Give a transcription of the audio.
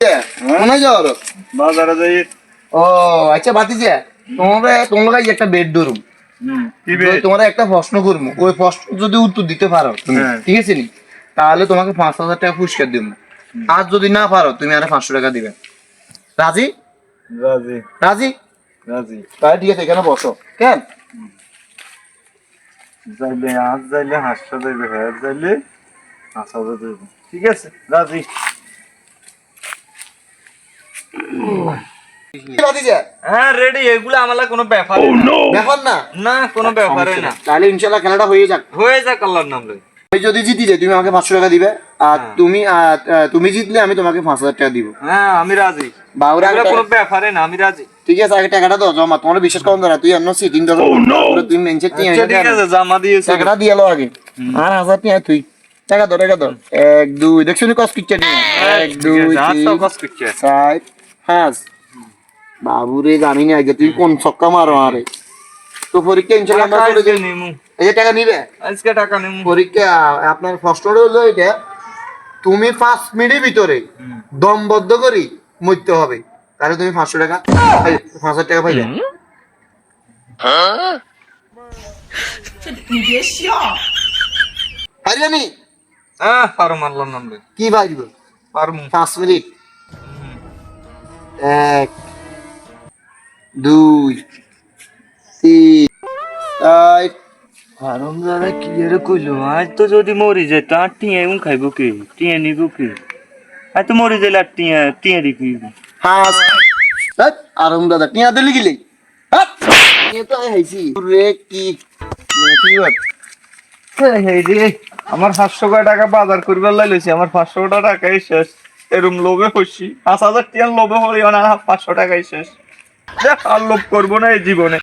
কোথায় যাওয়ার বাজারে যাই। ও আচ্ছা বাতিজা তোমরা তোমরা একটা বেডরুম কি বে একটা প্রশ্ন করব ওই প্রশ্ন যদি উত্তর দিতে পারো হ্যাঁ। ঠিক আছে নি? তাহলে তোমাকে পাঁচ হাজার টাকা পুরস্কার দিব আর যদি না পারো তুমি আরে পাঁচশো টাকা দিবে। রাজি? রাজি। রাজি? রাজি। তাহলে ঠিক আছে এখানে বসো। কেন? যাইলে আজ যাইলে হাসটা যাইবে হ্যাঁ যাইলে হাসা যাইবে। ঠিক আছে রাজি। হ্যাঁ রেডি এগুলো আমার কোনো ব্যাপার ব্যাপার না? না কোনো ব্যাপারে না। তাহলে ইনশাল্লাহ খেলাটা হয়ে যাক। হয়ে যাক আল্লাহর নাম। লই আমি যদি জিতি যাই তুমি আমাকে পাঁচশো টাকা দিবে। আর তুমি আহ, আহ, তুমি জিতলে আমি তোমাকে পাঁচ হাজার টাকা দিব। হ্যাঁ আমি রাজি। বাউরা কোনো ব্যাপারে না আমি রাজি। ঠিক আছে আগে টাকাটা দাও জমা। তোমার বিশ্বাস করুন তুই অন্য সিটিং দাও তুমি মেনছে তিন আচ্ছা, ঠিক আছে জামা দিয়েছি। টাকাটা দিয়ে এলো আগে। আর হাজার টাকা তুই। টাকা দাও টাকা দাও। এক দুই দেখছ নি কস কিচ্ছে এক দুই তিন চার পাঁচ বাবুরে জানি না আগে তুই কোন ছক্কা মারো আরে। তো পরীক্ষা ইনশাল্লাহ আমরা চলে যাই এই যে টাকা নিবে? আজকে টাকা নিমু। পরীক্ষা আপনার ফার্স্ট অর্ডার হলো এটা। তুমি পাঁচ মিনিটের ভিতরে দমবদ্ধ করি মরতে হবে। তাহলে তুমি পাঁচশো টাকা এই, পাঁচ হাজার টাকা পাইবে নি? হ্যাঁ পারুম আল্লাহর নাম কি পাইব পারমু। পাঁচ মিনিট। এক দুই তিন। চার পারুম দাদা কি এর কইলো আজ তো যদি মরি যায় তো টিয়া এমন খাইবো কি? টিয়া নিব কি? আজ তো মরি যাইলে আর টিয়া টিয়া হাট, আরাম দাদা টিয়া দিলি আমার পাঁচশো টাকা বাজার করবার লাইছি আমার পাঁচশো টাকাই শেষ। এরম লোভে হচ্ছি পাঁচ হাজার টিয়ার লোভে হলি না, পাঁচশো টাকাই শেষ। আর লোভ করব না এই জীবনে।